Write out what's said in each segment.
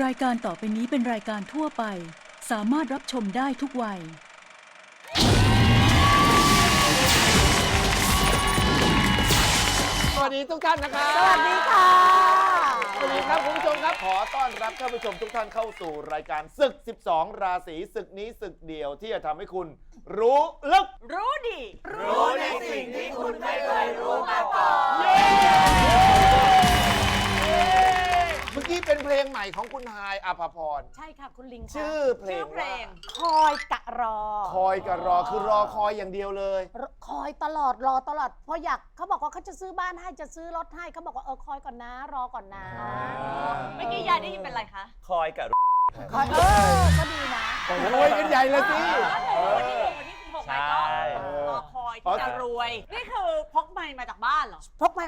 รายการต่อไปนี้เป็นรายการทั่วไป สามารถรับชมได้ทุกวัย สวัสดีทุกท่านนะครับ สวัสดีค่ะ สวัสดีครับคุณผู้ชมครับ ขอต้อนรับท่านผู้ชมทุกท่านเข้าสู่รายการศึก 12 ราศีศึกนี้ศึกเดียวที่จะทำให้คุณรู้ลึก รู้ดี รู้ในสิ่งที่คุณไม่เคยรู้มาก่อน เมื่อกี้เป็นเพลงใหม่ของคุณฮายอภพร ใช่ค่ะคุณลิงค่ะชื่อเพลชื่องเพลว่างคอยกะรอ คอยกับรอคือรอคอยอย่างเดียวเลยรคอยตลอดรอตลอดเพราะอยากเขาบอกว่าเขาจะซื้อบ้านให้จะซื้อรถให้เขาบอกว่าเออคอยก่อนนะ รอก่อนนะเมื่อกี้ยายได้ยินเป็นอะไรคะคอยกับ คอยเออก็ดีนะ รวยกันใหญ่เลยสิ วันนี้วันนี้คุณบอกไปก็รอค อยที่จะรวย นี่คือพกไมค์มาจากบ้านเหรอ พกมา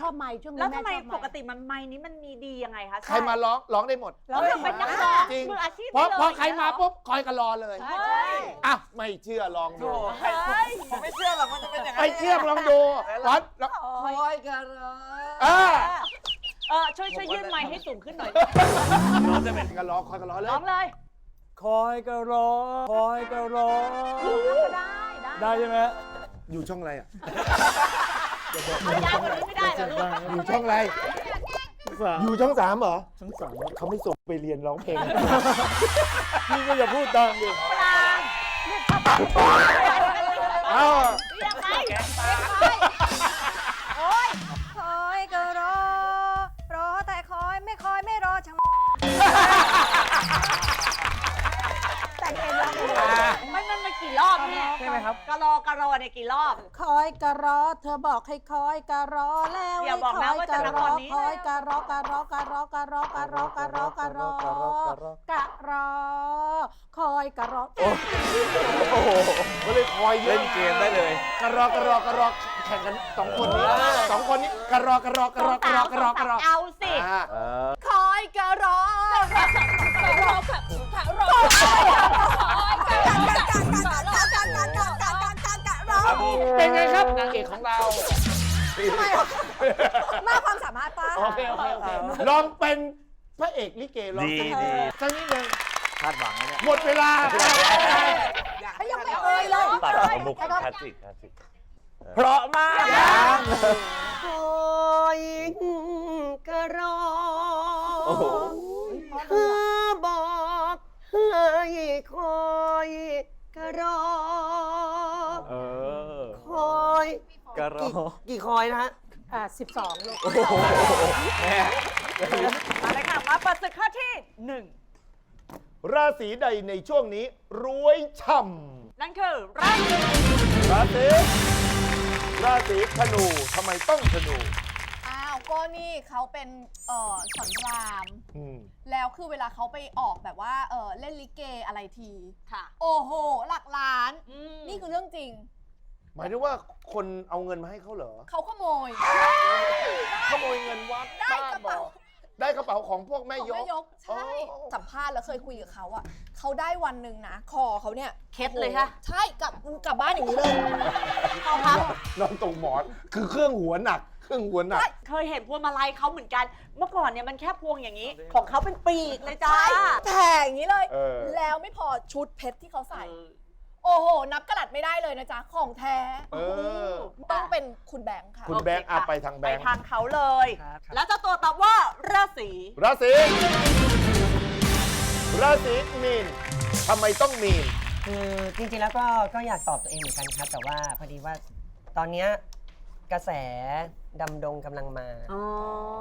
ชอบไม้ช่วงนี้แล้วทำไมชอบปกติมันไมค์นี้มันมีดียังไงคะใครมาร้องร้องได้หมดแล้วเราเป็นนักร้องจริงมืออาชีพเพราะไปเลยพอใครมาปุ๊บคอยกับรอเลยใช่ใช่อะไม่เชื่อลองดูผมไม่เชื่อหรอกมันจะเป็นอย่างนั้นไม่เชื่อลองดูวัดแล้วคอยกับรอเออเออช่วยช่วยยื่นไมค์ให้สูงขึ้นหน่อยเราจะเป็นกันรอคอยกันรอเลยร้องเลยคอยกับรอคอยกับรอก็ได้ได้ได้ใช่ไหม อยู่ช่องอะไรอะเอายายคนนี้ไม่ได้เหรอลูก อยู่ช่องอะไร สามอยู่ช่องสามเหรอทั้งสามเขาไม่ส่งไปเรียนร้องเพลง พี่ก็อย่าพูดดังดิ เอ้า ครับ กะรอกะรอเนี่ยกี่รอบ คอยกะรอ เธอบอกให้คอยกะรอแล้วอย่าบอกนะว่าจะนำตอนนี้ คอยกะรอกะรอกะรอกะรอกะรอกะรอกะรอกะรอ คอยกะรอโอ้โหก็เลยคอยเยอะเล่นเกมได้เลย กระรอกระรอกระรอแข่งกันสองคนนี้สองคนนี้กระรอกระรอกระรอกระรอกระรอกระรอเอาสิ อ่าคอยก็รอ เป็นไงครับนางเอกของเรา มากความสามารถป้าโอเคโอเคโอเคลองเป็นพระเอกลิเกลองดีสักดี สักนิดหนึ่งคาดหวังนะเนี่ยหมดเวลาเขายังไม่เอ่ยเลยตัดเอามุกคลาสสิกคลาสสิกเพราะมากคอยก็รอโอ้โหเรอ เออคอยกระรอกี่คอยนะฮะ อ่าสิบสองลูกแม่มาเลยค่ะ มาเปิดศึกข้อที่หนึ่งราศีใดในช่วงนี้ รวยช่นั่นคือราศีำราศีราศีธนูทำไมต้องธนูอ้าว ก็นี่เขาเป็นเอ่อสอนราม อืม แล้วคือเวลาเขาไปออกแบบว่าเออเล่นลิเกอะไรที ค่ะโอ้โห หลักล้านอืมนี่คือเรื่องจริง หมายถึงว่าคนเอาเงินมาให้เขาเหรอ เขาขโมย ขโมยเงินวัดได้บ้ากระบอเป๋าได้กระเป๋าของพวกแม่ของยแม่กยกใช่อ๋อสัมภาษณ์แล้วเคยคุยกับเขาอะเขาได้วันหนึ่งนะ คอเขาเนี่ยเคล็ดเลยค่ะใช่กลับกลับบ้านอย่างนี้เลยเขาพับนอนตรงหมอนคือเครื่องหัวหนัก เครื่องหัวหนักเคยเห็นพวงมาลัยเขาเหมือนกัน เมื่อก่อนเนี่ยมันแค่พวงอย่างนี้ ของเขาเป็นปีกเลยจ้าใช่แผ่อย่างนี้เลย เออ แล้วไม่พอชุดเพชรที่เขาใส่ โอ้โห นับกระดัดไม่ได้เลยนะจ๊ะ ของแท้ เออ ต้องเป็นคุณแบงค์ค่ะ คุณแบงค์อะไปทางแบไปงค์ทางเขาเลยแล้วเจ้าตัวตอบว่าราศีราศีราศีมีนทำไมต้องมีน คือจริงๆแล้วก็ก็อยากตอบตัวเองเหมือนกันครับ แต่ว่าพอดีว่าตอนเนี้ยกระแส ดำดงกำลังมา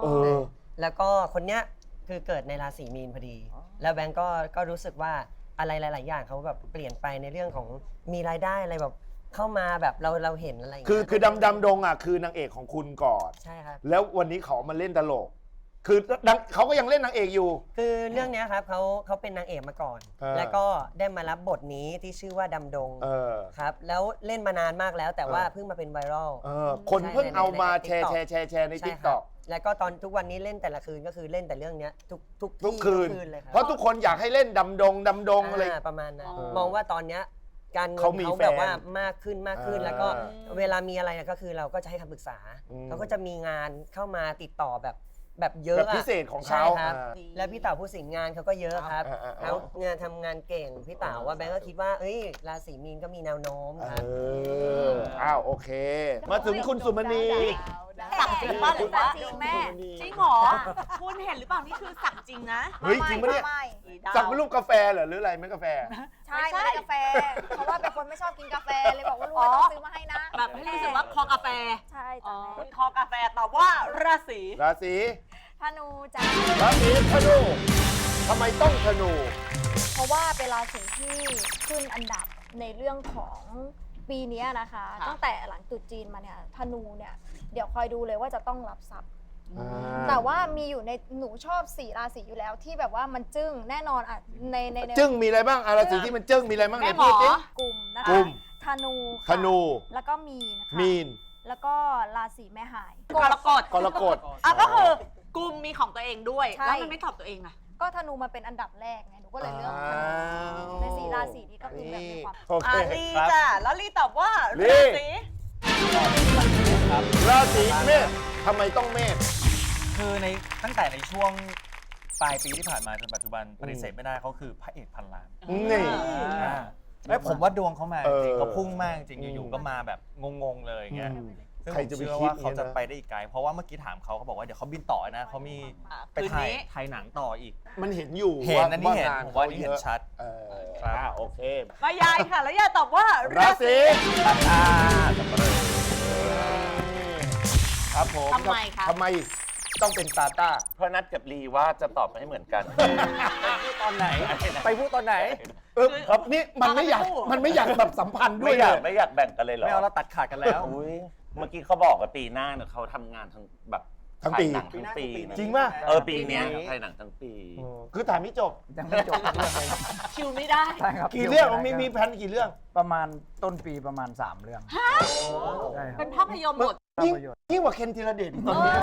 เออ แล้วก็คนเนี้ยคือเกิดในราศีมีนพอดี แล้วแบงก์ก็ก็รู้สึกว่าอะไรหลาย ๆ อย่างเขาแบบเปลี่ยนไปในเรื่องของมีรายได้อะไรแบบเข้ามาแบบเราเราเห็นอะไรย่างคือเงี้ยคือดำดำดงอะคือนางเอกของคุณก่อน ใช่ครับ แล้ววันนี้เขามาเล่นตลก คือดังเขาก็ยังเล่นนางเอกอยู่ คือเรื่องเนี้ยครับเขาเขาเป็นนางเอกมาก่อน เออ แล้วก็ได้มารับบทนี้ที่ชื่อว่าดำดงเออ ครับ แล้วเล่นมานานมากแล้ว แต่ว่าเออ เพิ่งมาเป็นไวรัล เออคนเพิ่งเอามาแชร์ในแชในร์แชร์แชร์ในใช่ทิกคตรัอบแล้วก็ตอนทุกวันนี้เล่นแต่ละคืนก็คือเล่นแต่เรื่องเนี้ยทุกทุกทุกที่คืน เลยครับเพราะทุกคนอยากให้เล่นดำดงดำดงอะไราประมาณนั้นอ๋อมองว่าตอนเนี้ยการเงินเขามีเขาแบบแฟนว่ามากขึ้นมากขึ้น อ่าแล้วก็เวลามีอะไรก็คือเราก็จะให้คำปรึกษาอืม เขาก็จะมีงานเข้ามาติดต่อแบบ แบบเยอะแบบอะพิเศษของเขาใช่ครับ อ่า แล้วพี่เต๋าผู้สินงานเขาก็เยอะครับอ่าอ่าอ่าแล้วงานทำงานเก่งพี่เต๋าว่าแบงก์ก็คิดว่าเอ้ยราศีมีนก็มีแนวโน้มเอครับออ้าว โอเค มาถึงคุณสุมณี สักจริงป่ะหรือว่าจริงแม่จริงเหรอคุณเห็นหรือเปล่านี่คือสักจริงนะเฮ้ยจริงปะเนี่ยไม่สักเป็นรูปกาแฟเหรอหรืออะไรไม่กาแฟ ใช่ไม่ได้กาแฟ เพราะว่าเป็นคนไม่ชอบกินกาแฟเลยบอกว่าลูกไม่ต้องซื้อมาให้นะแบบให้รู้สึกว่าคอกาแฟใช่อ๋จ้ะอแม่คอกาแฟตอบว่าราศีราศีธนูจ้าราศีธนูทำไมต้องธนู เพราะว่าเป็นราศีที่ขึ้นอันดับในเรื่องของ ปีเนี้ยนะคะตั้งแต่หลังตรุษจีนมาเนี่ยธนูเนี่ยเดี๋ยวคอยดูเลยว่าจะต้องรับทรัพย์แต่ว่ามีอยู่ในหนูชอบสี่ราศีอยู่แล้วที่แบบว่ามันจึ้งแน่นอนอะในในในจึ้งมีอะไรบ้างอะราศีที่มันจึ้งมีอะไรบ้างแม่ไหนหมพูอดสิกลุ่มนะกลุ่คะมธนูธค่ะนู แล้วก็มีนนะคะมีน แล้วก็ราศีแม่หาย กรกฎกรกฎ อะก็คือกลุ่มมีของตัวเองด้วย ใช่ แล้วมันไม่ตอบตัวเองอะ ก็ธนูมาเป็นอันดับแรกไงหนูก็เลยเลือกธนูอ้าวในสี่ราศีนี้ก็คือแบบมีความ โอเคอะลีจ้ะแล้วลีตอบว่าลี ราศีราศีเมษทำไมต้องเมษ คือในตั้งแต่ในช่วงปลายปีที่ผ่านมาจนปัจจุบันปฏิเสธไม่ได้เขาคือพระเอกพันล้านนี่ อ่าแล้วผมว่าดวงเขามาเออจริงเขาพุ่งมากจริงอืมอยู่ๆก็มาแบบงงๆเลยอย่างเงี้ยอืม ซึ่งใครผมจะไปเชื่อคิดว่าเขาเนี่ยจะนะไปได้อีกไกล เพราะว่าเมื่อกี้ถามเขาเขาบอกว่าเดี๋ยวเขาบินต่อนะเขามีอะไปคืนถ่ายนี้ ถ่ายหนังต่ออีก มันเห็นอยู่เห็นอันนี้เห็นงผมว่านี่เห็นขยอะชัด เออครับ อ่าโอเคมายายค่ะ แล้วยายตอบว่าราศีอ่าสับปะเลอครับผมทำไมคะ ทำไมต้องเป็นตาต้า เพราะนัดกับลีว่าจะตอบไม่เหมือนกัน ตอนไหน ไปพูดตอนไหน เออครับนี่มันไม่อยากมาคู่มันไม่อยากแบบสัมพันธ์ด้วไม่ยอยากเลยไม่อยากแบ่งกันเลยเหรอไม่เอาเราตัดขาดกันแล้ว อุ้ย เมื่อกี้เขาบอกว่าปีหน้าเนี่ยเขาทำงานทั้งแบบทั้งปี ถ่ายหนังทั้งปีนะจริงป่ะ เออปีเนี้ยถ่ายหนังทั้งปี คือถามไม่จบ ยังไม่จบเรื่องเลยครับคิวไม่ได้ ใช่ครับกี่เรื่องดี๋ยวมีได้มีคบแผนกี่เรื่อง ประมาณต้นปีประมาณ 3 เรื่องใช่ครับเป็นภาพยนตร์หมดภายิ่งพยนตร์ยิ่งกว่าเคนธีรเดชอีกตอนนี้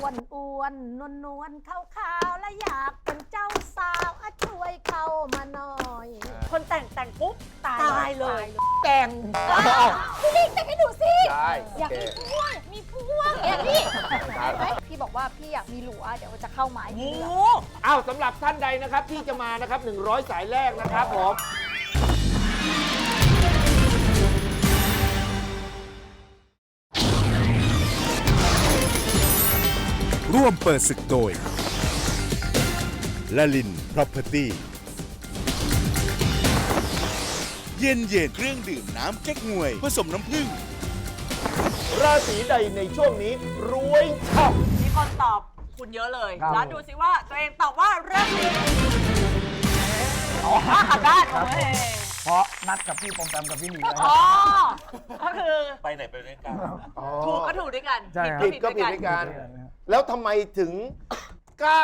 อ้วนอ้วนนวลนวลขาวขาวและอยากเป็นเจ้าสาวอะช่วยเข้ามาหน่อย คนแต่งแต่งปุ๊บ ตายเลย แต่งพี่ลิงแต่งให้หนูสิได้ อยากโอเคมีพวงมีพวงเนี่ยพี่ได้ไหมพี่บอกว่าพี่อยากมีหลัวเดี๋ยวจะเข้าไม้งูพี่เหลือ อ้าวสำหรับท่านใดนะครับที่จะมานะครับ 100 สายแรกนะครับผมร่วมเปิดศึกโดยละลิน Property เย็นเย็นๆเครื่องดื่มน้ำแก๊กงวย ผสมน้ำผึ้ง ราศีใดในช่วงนี้รวยช่มีคนตอบคุณเยอะเลย ครับ แล้วดูสิว่าตัวเองตอบว่าราศีอ๋อขับด้านโอเคเพราะนัดกับพี่ปอมแปมกับพี่หนีไว้อ๋อ ก็คือไปไหนไปด้วยกันำอ๋อถูกก็ถูกด้วยกันใช่ครับ ผิดก็ผิดด้วยกัน แล้วทำไมถึงกล้า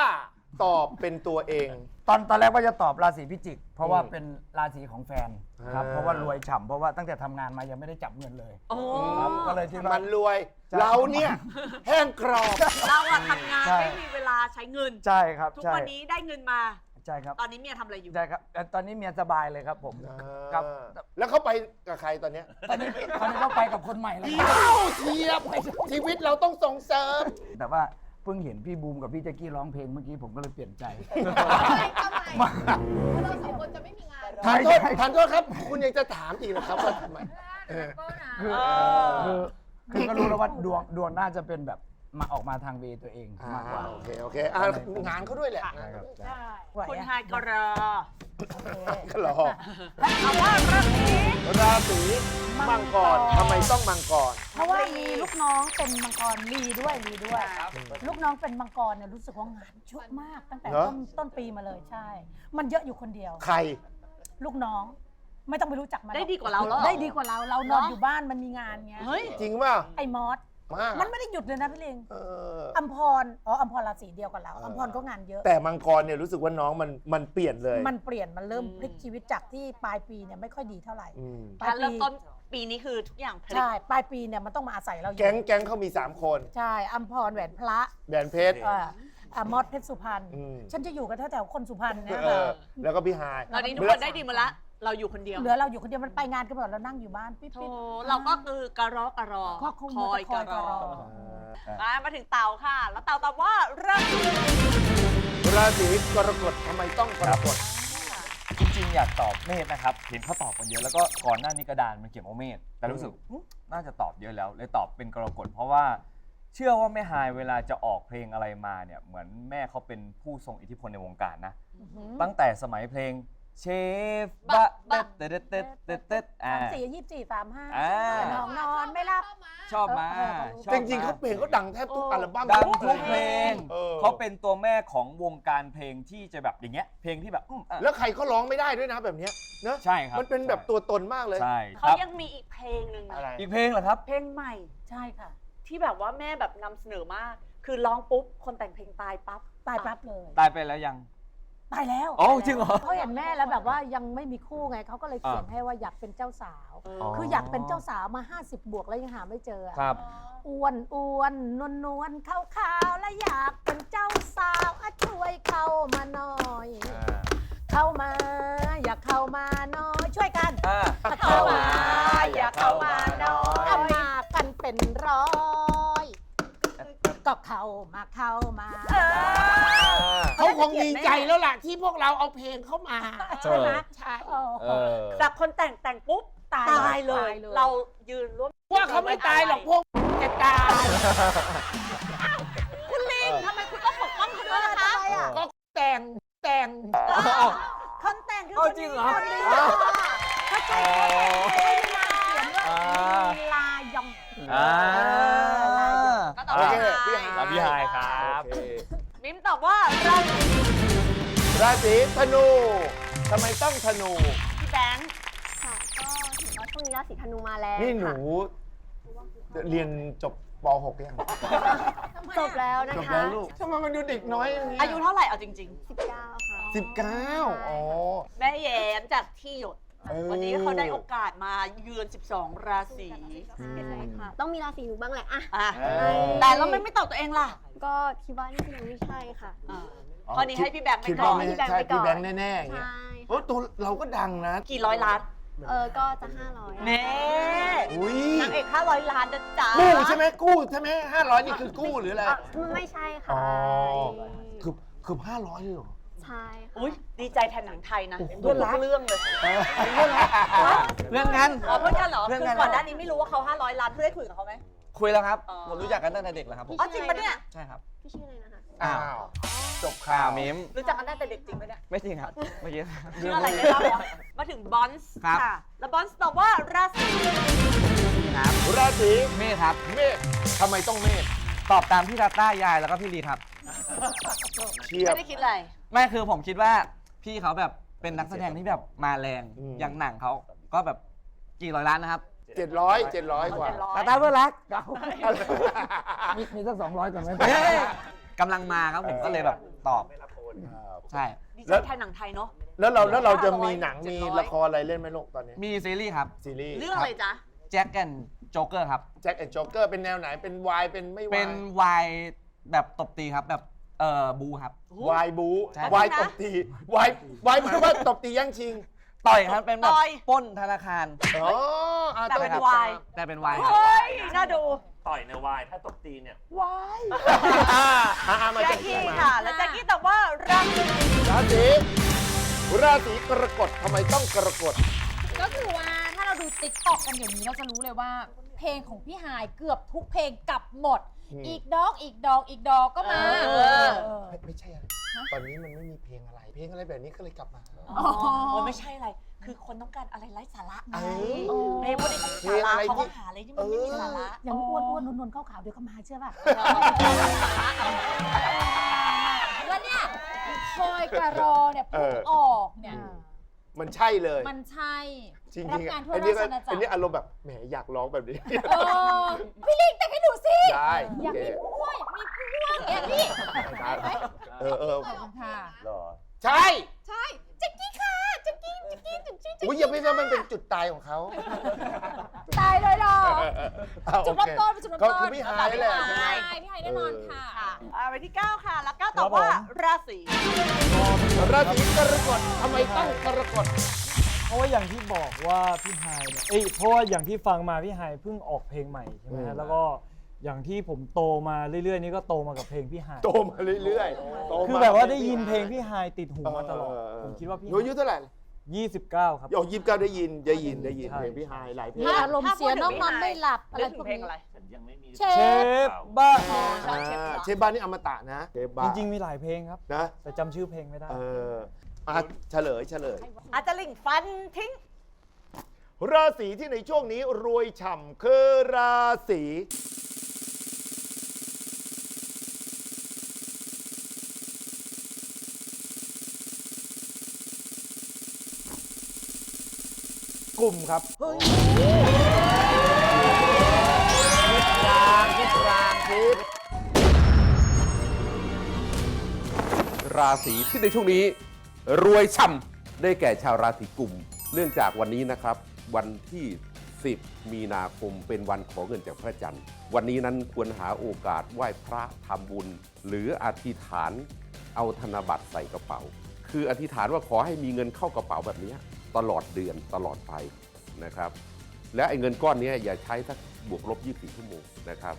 ตอบเป็นตัวเอง ตอนตอนแรกว่าจะตอบราศีพิจิก เพราะว่าเป็นราศีของแฟนครับอ่า เพราะว่ารวยฉ่ำเพราะว่าตั้งแต่ทำงานมายังไม่ได้จับเงินเลย โอ้ครับก็เลยคิดว่า มันรวย ใช่ เราเนี่ย แห้งกรอบ เราอะทำงานใช่ ไม่มีเวลาใช้เงิน ใช่ครับทุกใช่วันนี้ได้เงินมา ใช่ครับตอนนี้เมียทำอะไรอยู่ ใช่ครับแต่ตอนนี้เมียสบายเลยครับผมครับแล้วเขาไปกับใครตอนเนี้ยตอนนี้ตอนนี้ก็ไปกับคนใหม่แล้วเอ้าเทียบชีวิตเราต้องส่งเสริม แต่ว่า เพิ่งเห็นพี่บูมกับพี่แจ็กกี้ร้องเพลงเมื่อกี้ผมก็เลยเปลี่ยนใจ ทำไมเพราเราสองคนจะไม่มีงานทานโทษทานโทษครับ คุณยังจะถามอีกเหรอครับว่าทำไม เออคือเออคือคือก็รู้แล้วว่าดวงดวงน่าจะเป็นแบบ มาออกมาทางเวตัวเองมากกว่า โอเคโอเคอะงานเขาด้วยแหละใช่ครับใช่คุณไฮกรอก็รอเอาว่าราศีราศีมังกรทำไมต้องมังกร เพราะว่ามีลูกน้องเป็นมังกรลีด้วยลีด้วย ลูกน้องเป็นมังกรเนี่ยรู้สึกว่างานชุกมากตั้งแต่เหรอ ต้นต้นปีมาเลยใช่ มันเยอะอยู่คนเดียว ใคร ลูกน้องไม่ต้องไปรู้จักมันหรอกได้ดีกว่าเราแล้วเหรอ ได้ดีกว่าเราเรานอนเหรออยู่บ้านมันมีงานไงเฮ้ย จริงป่ะไอ้มอส มากมันไม่ได้หยุดเลยนะพี่ลิงเอออัมพรอ๋ออัมพรราศีเดียวกับเราเอออัอัมพรก็งานเยอะ แต่มังกรเนี่ยรู้สึกว่าน้องมันมันเปลี่ยนเลย มันเปลี่ยนมันเริ่มพลิกชีวิตจากที่ปลายปีเนี่ยไม่ค่อยดีเท่าไหร่อืมปลากายรปีเริ่มต้นปีนี้คือทุกอย่างพลิกใช่ปลายปีเนี่ยมันต้องมาอาศัยเราเยอะแก๊งแก๊งเขามี 3 คนใช่อัมพรแหวนพระแดนเพชร เอ่ออะมอสเพชรสุพรรณอืม ฉันจะอยู่กันแถวๆคนสุพรรณเนี่ยเออ แล้วก็พี่ฮาย ตอนนี้ทุกคนได้ดีหมดละ เราอยู่คนเดียวเหลือเราอยู่คนเดียวมันไปงานกันหมดเรานั่งอยู่บ้านปิ๊บโธปิ๊บเราก็คือกระรอกกระรอก็คงคอยกระรอคอยกระรออ่ามามาถึงเต่าค่ะ แล้วเต่าตอบว่าราศีราศีกรกฎทำไมต้องกรกฎจริงๆ อยากตอบเมษนะครับ เห็นเขาตอบกันเยอะแล้วก็ก่อนหน้านี้กระดานมันเขียนว่าเมษแต่รู้สึกอุ๊ยน่าจะตอบเยอะแล้ว เลยตอบเป็นกรกฎเพราะว่า เชื่อว่าแม่ฮายเวลาจะออกเพลงอะไรมาเนี่ยเหมือนแม่เขาเป็นผู้ทรงอิทธิพลในวงการนะ ตั้งแต่สมัยเพลง เชฟบะเต็ดเต็ดเต็ดเต็ดเต็ดอ่า สามสี่ยี่สิบสี่สามห้าอ่า น้องนอนไม่รับ ชอบมาชอบจมริงๆเขาเพลงเขาดังแทบทุกอัลบั้มดังทุกเพลงออเขาเป็นตัวแม่ของวงการเพลงที่จะแบบอย่างเงี้ย เพลงที่แบบอืมอะแล้วใครเขาร้องไม่ได้ด้วยนะแบบเนี้ยเนอะใช่ครับมันเป็นแบบตัวตนมากเลย ใช่คเขารับยังมีอีกเพลงหนึ่งนะอะไร อีกเพลงเหรอครับ เพลงใหม่ใช่ค่ะ ที่แบบว่าแม่แบบนำเสนอมาก คือร้องปุ๊บ คนแต่งเพลงตายปั๊บตายปั๊บเลย ตายไปแล้วยัง ตายแล้วโอ้จริงเหรอ เขาเห็นแม่แล้วแบบว่ายังไม่มีคู่ไงเขาก็เลยเขียนอ่าให้ว่าอยากเป็นเจ้าสาวเออคืออยากเป็นเจ้าสาวมา 50 บวกแล้วยังหาไม่เจออะครับอ้วนอ้วนนวลนวลขาวขาวและอยากเป็นเจ้าสาวอะช่วยเข้ามาหน่อย เข้ามาอยากเข้ามาหน้อยช่วยกันอ่า เข้ามาอย่าเข้ามาน้อย เอามากันเป็นร้อยก็ เข้ามาเข้ามาเขาคงดีใจแล้วล่ะที่พวกเราเอาเพลงเข้ามา ใช่ไหมใช่โอ้โห เออจากคนแต่งแต่งปุ๊บตายตายเลย ตายเลย เรายืนร่วมว่าเขาไม่ตายหรอกพวกจะตายคุณลิงทำไมคุณต้องปกป้องเขาด้วยนะคะทำไมอะก็แต่งแต่ง คนแต่งคือเอาคนจริงนี้เหรอคนนี้อ้าว เข้าใจไหมไม่มีนามเขียนว่าอ่าลายอง อ่าก็ตอบ โอว่าเคพี่พี่ไฮฮายพี่ฮายครับโอเคมิมตอบว่าราศีราศีธนูทำไมต้องธนู พี่แบงค์ค่ะก็ถือว่าช่วงนี้ราศีธนูมาแล้วนี่หนูค่ะเรียนจบป .6 ยัง จบแล้วนะจบคะแล้วลูกทำไมมันดูเด็กน้อยอย่างนี้อายุเท่าไหร่เอาจริง 19 ค่ะสิบเก้าอ๋อ ๆแม่แย้มจากที่หยดเออ วันนี้เขาได้โอกาสมาเยือน 12 ราศีใช่ค่ะ ต้องมีราศีหนูบ้างแหละอะอะเออแต่เราไม่ไม่ตอบตัวเองล่ะก็คิดว่านี่ยังไม่ใช่ค่ะ อ่าข้อนี้ให้พี่แบงค์ไปคิดก่ว่าอนไม่พี่แบงค์ใช่ไปก่อนพี่แบงค์แน่ๆอย่างเงี้ยใช่โอ้ตัวเราก็ดังนะกี่ร้อยล้านเออก็จะ500เน่อุ้ยนางเอก500 ล้านนะจ๊ะกู้ใช่ไหมกู้ใช่ไหมห้าร้อยนี่คือกู้หรืออะไรอะไม่ใช่ค่ะ อ๋อ คือคือห้าร้อยเลยเหรอ ใช่ค่ะอุ้ยดีใจแทนหนังไทยนะโอ้โหทุกเรื่องเลยเพื่อนกันอ๋อเพื่อนกันเหรอเพื่อนคืกัอนก่อนหน้านี้ไม่รู้ว่าเขา500ล้านเพื่อได้คุยกับเขาไหมคุยแล้วครับอ๋อผมรู้จักกันตั้งแต่เด็กแล้วครับผมอ๋อจริงปะเนี่ยใช่ครับพี่ชื่ออะไรนะคะอ้าวจบข่าข่าววมิมรู้จักกันตั้งแต่เด็กจริงปะเนี่ยไม่จริงครับเมื่อกี้ชื่ออะไรได้เล่าแล้วมาถึงบอนส์ครับค่ะแล้วบอนส์ตอบว่าราศีครับราศีเมษครับเมษทำไมต้องเมษตอบตามพี่ตาต้ายายแล้วก็พี่ลีครับเชียบไม่ได้คิดอะไร ไม่คือผมคิดว่าพี่เขาแบบเป็นนักแสดงที่แบบมาแรงอืม อย่างหนังเขาก็แบบกี่ร้อยล้านนะครับ เจ็ดร้อยเจ็ดร้อยกว่า700ตาต้าเพื่อนรักมีมีสักสองร้อยก่อนไหม เฮ้ยกำลังมาครับผมก็เลยแบบตอบใช่ ดีใจแล้วแทนหนังไทยเนาะ แล้วเราแล้วเราจะมี700หนังมี700 ละครอะไรเล่นไหมลูกตอนนี้มีซีรีส์ครับซีรีส์เรื่องอะไรจ๊ะ แจ็คแอนโจ๊กเกอร์ครับ แจ็คแอนด์จ็อกเกอร์เป็นแนวไหนเป็นวายเป็นไม่วาเป็ยนวายแบบตบตีครับแบบ เอ่อบูครับ วายบูใช่ วายตบตีวายวายหมายว่าตบตีแย่งชิงต่อยครับเป็นแบบต่อย ปล้นธนาคาร อ๋ออะแต่เป็นต้องวาย แต่เป็นวายครับ เฮ้ย น่าดูต่อยในวาย ถ้าตบตีเนี่ย อ่าอ่ามาแจ็จากคกี้ค่ะ แล้วแจ็คกี้ตอบว่าราศีราศีราศีกรกฎทำไมต้องกรกฎ ก็คือว่าถ้าเราดูติ๊กต็อกกันเดี๋ยวนี้เราจะรู้เลยว่า เพลงของพี่หายเกือบทุกเพลงกลับหมด อืมอีกดอกอีกดอกอีกดอกก็มาเออ เออ ไม่ไม่ใช่อะไรตอนนี้มันไม่มีเพลงอะไร เพลงอะไรแบบนี้ก็เลยกลับมา อ๋อโอ้ยไม่ใช่อะไร คือคนต้องการอะไรไร้สาระไงเอ้ยเพลงพวกนี้ต้องมีสาระเขาก็หาอะไรที่มันไม่มีสาระอย่างอ้วนอ้วนนวลนวลขาวขาวเดี๋ยวเขามาเชื่อป่ะ แล้วเนี่ยคอยกระรอเนี่ยเอเพิ่งอออกเนี่ย มันใช่เลยมันใช่ จริงรับๆงาอะนทั่วอันนี้ราชก็อาณาจักอันนี้รอารมณ์แบบแหมอยากร้องแบบนี้ เออพี่ลิงแต่งให้หนูสิ ได้อยากโอเคมีผู้อยากมีผู้เนี่ยพี่เออเออขอบคุณค่ะ หรอ ใช่ ใช่แจ็กกี้ค่ะแจ็กกี้แจ็กกี้แจ็กกี้แจ็กอุ้ยกี้อย่าไปว่ามันเป็นจุดตายของเขาตายเลยเหรอเอาจุดโอเริ่มเคต้นเป็นจุดเริ่มก็ต้นคือพี่ฮายแหละใช่ไหมใช่พี่ไฮแน่นอนค่ะค่ะ อ่าไปที่ 9 ค่ะ แล้ว9ตอบว่าราศีราศีกรกฎทำไมต้องกรกฎ เพราะว่าอย่างที่บอกว่าพี่ไฮเนี่ย เอ้ยเพราะว่าอย่างที่ฟังมาพี่ไฮเพิ่งออกเพลงใหม่ใช่ไหมอืม ฮะ แล้วก็ อย่างที่ผมโตมาเรื่อยๆ นี่ก็โตมากับเพลงพี่ฮายโตมาเรื่อยๆโตมคือแบบว่าได้ยินเพลงพี่ฮายติดหูมาตลอดเออผมคิดว่าพี่หนูอายุเท่าไหร่29ครับโอ้ยิบเก้าได้ยินได้ยินได้ยินใช่เพลงพี่ไฮายหลายเพลมีงอารมณ์เสียน้องนอนไม่หลับอะไรนึกพถึวงกเพลงนี้อะไรฉันยังไม่มีเชเชฟฟบ้าอ่าเชฟบ้านนี่อมตะนะเชฟบ้าจริงๆมีหลายเพลงครับนะแต่จำชื่อเพลงไม่ได้เอออะเฉลยเฉลย อาจจะลิงฟันทิ้ง ราศีที่ในช่วงนี้รวยฉ่ำคือราศี กุมครับคิดกลางคิดกลางคิดราศีที่ในช่วงนี้ รวยช่ำได้แก่ชาวราศีกุม เนื่องจากวันนี้นะครับ วันที่ 10 มีนาคมเป็นวันขอเงินจากพระจันทร์ วันนี้นั้นควรหาโอกาสไหว้พระทำบุญ หรืออธิษฐานเอาธนบัตรใส่กระเป๋า คืออธิษฐานว่าขอให้มีเงินเข้ากระเป๋าแบบนี้ ตลอดเดือนตลอดไปนะครับ และไอ้เงินก้อนนี้อย่าใช้สักบวกลบ 24 ชั่วโมงนะครับ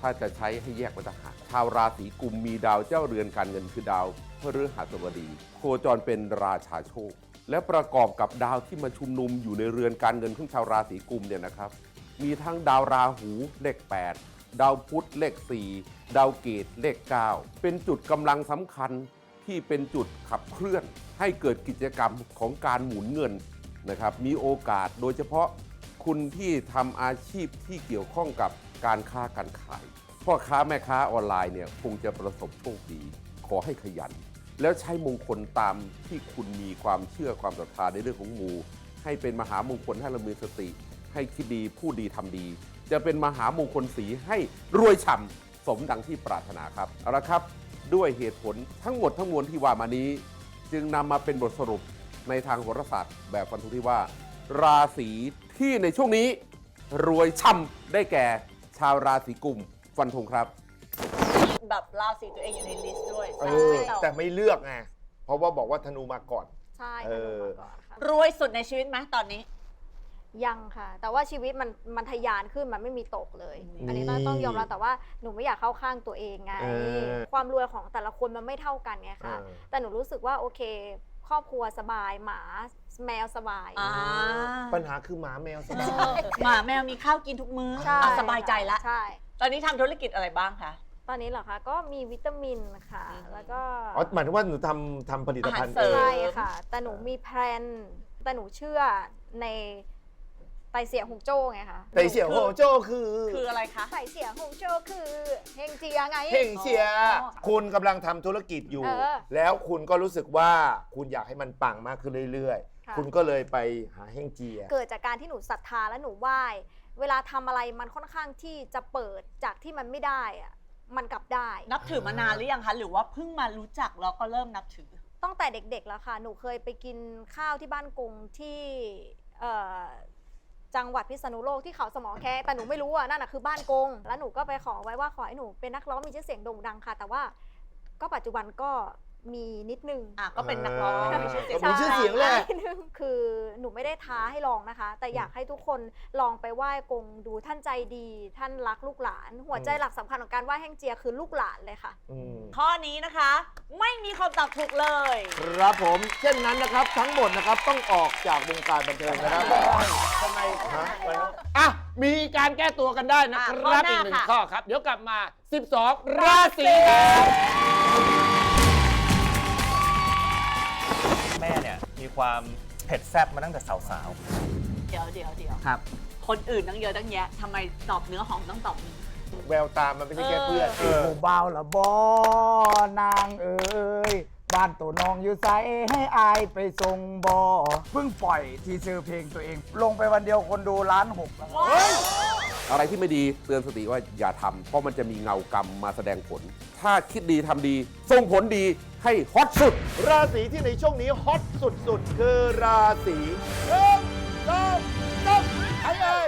ถ้าจะใช้ให้แยกไว้ต่างหากชาวราศีกุมมีดาวเจ้าเรือนการเงินคือดาวพฤหัสบดี โคจรเป็นราชาโชค และประกอบกับดาวที่มาชุมนุมอยู่ในเรือนการเงินของชาวราศีกุมเนี่ยนะครับ มีทั้งดาวราหูเลข 8 ดาวพุธเลข 4 ดาวเกตเลข 9 เป็นจุดกำลังสำคัญที่เป็นจุดขับเคลื่อน ให้เกิดกิจกรรมของการหมุนเงินนะครับมีโอกาสโดยเฉพาะคุณที่ทำอาชีพที่เกี่ยวข้องกับการค้าการขายพ่อค้าแม่ค้าออนไลน์เนี่ยคงจะประสบโชคดี ขอให้ขยัน แล้วใช้มงคลตามที่คุณมีความเชื่อความศรัทธาในเรื่องของงูให้เป็นมหามงคลให้เรามีสติ ให้คิดดีพูดดีทำดี จะเป็นมหามงคลสีให้รวยฉ่ำสมดังที่ปรารถนาครับเอาละครับ ด้วยเหตุผลทั้งหมดทั้งมวลที่ว่ามานี้ จึงนำมาเป็นบทสรุปในทางโหราศาสตร์แบบฟันธงที่ว่า ราศีที่ในช่วงนี้ รวยช่ำได้แก่ ชาวราศีกุมฟันธงครับ แบบราศีตัวเองอยู่ในลิสต์ด้วยเออแต่ไม่เลือกไงเพราะว่าบอกว่าธนูมาก่อน ใช่เออค่ะรวยสุดในชีวิตไหมตอนนี้ ยังค่ะ แต่ว่าชีวิตมันมันทะยานขึ้นมันไม่มีตกเลย อันนี้ต้องนี่ต้องยอมรับแต่ว่าหนูไม่อยากเข้าข้างตัวเองไง เออความรวยของแต่ละคนมันไม่เท่ากันไงคะเออ แต่หนูรู้สึกว่าโอเค ครอบครัวสบายหมาแมวสบาย อ่าปัญหาคือหมาแมวสบาย หมาแมวมีข้าวกินทุกมื้อใช่ อะสบายใจละใช่ ตอนนี้ทำธุรกิจอะไรบ้างคะ ตอนนี้เหรอคะก็มีวิตามินค่ะแล้วก็อ๋อหมายถึงว่าหนูทำทำผลิตภัณฑ์อาหารเสริมใช่ค่ะ แต่หนูมีแพลนแต่หนูเชื่อใน ไตเสียหงโจ้ไงคะแต่เสี่ยวโฮโจ้คือคืออะไรคะ ไตเสียหงโจ้คือเฮงเจียไง เพ่งเชียร์อ๋อคุณกำลังทำธุรกิจอยู่ เออแล้วคุณก็รู้สึกว่าคุณอยากให้มันปังมากขึ้นเรื่อยค่ะ ๆ คุณก็เลยไปหาเฮงเจีย เกิดจากการที่หนูศรัทธาและหนูไหว้ เวลาทำอะไรมันค่อนข้างที่จะเปิดจากที่มันไม่ได้อะมันกลับได้ นับถือมานานหรือยังคะ หรือว่าเพิ่งมารู้จักแล้วก็เริ่มนับถือ ตั้งแต่เด็กๆแล้วค่ะ หนูเคยไปกินข้าวที่บ้านกงที่เอ่อ จังหวัดพิษณุโลกที่เขาสมอแคแต่หนูไม่รู้อะนั่นน่ะคือบ้านกง แล้วหนูก็ไปขอไว้ว่าขอให้หนูเป็นนักร้องมีชื่อเสียงโด่งดังค่ะ แต่ว่าก็ปัจจุบันก็ มีนิดนึง อะก็เป็นนักร้องมีชื่อเสียงมีชื่อเสียงแหละ นิดนึงคือหนูไม่ได้ท้าให้ลองนะคะ แต่อยากให้ทุกคนลองไปไหว้กงดูท่านใจดี ท่านรักลูกหลาน หัวใจหลักสำคัญของการไหว้แห้งเจียคือลูกหลานเลยค่ะ อืมข้อนี้นะคะ ไม่มีคำตอบถูกเลย ครับผม เช่นนั้นนะครับทั้งหมดนะครับต้องออกจากวงการบันเทิงนะครับทำไมฮะอะ มีการแก้ตัวกันได้นะคอะข้อรับหน้าอีกหนึ่งค่ะ ข้อครับ เดี๋ยวกลับมา 12 ราศีครับ ม่เนี่ยมีความเผ็ดแซ่บมาตั้งแต่สาวเดี๋ยวเดี๋ยวเดี๋ยวครับ คนอื่นตั้งเยอะตั้งแยะทำไมตอบเนื้อหอมต้องตอบนี้ แววตามันไม่ใช่แค่เพื่อนโอ้เบาละบอนางเอ้ยบ้านตัวน้องอยู่ใสให้อายไปส่งบอเพิ่งปล่อยทีเซอร์เพลงตัวเอง ลงไปวันเดียวคนดูล้านหกแล้ว อะไรที่ไม่ดีเตือนสติว่าอย่าทำเพราะมันจะมีเงากรรมมาแสดงผล ถ้าคิดดีทำดีส่งผลดีให้ฮอตสุด ราศีที่ในช่วงนี้ฮอตสุดๆ คือราศีหนึ่งสองสามใครเอ่ย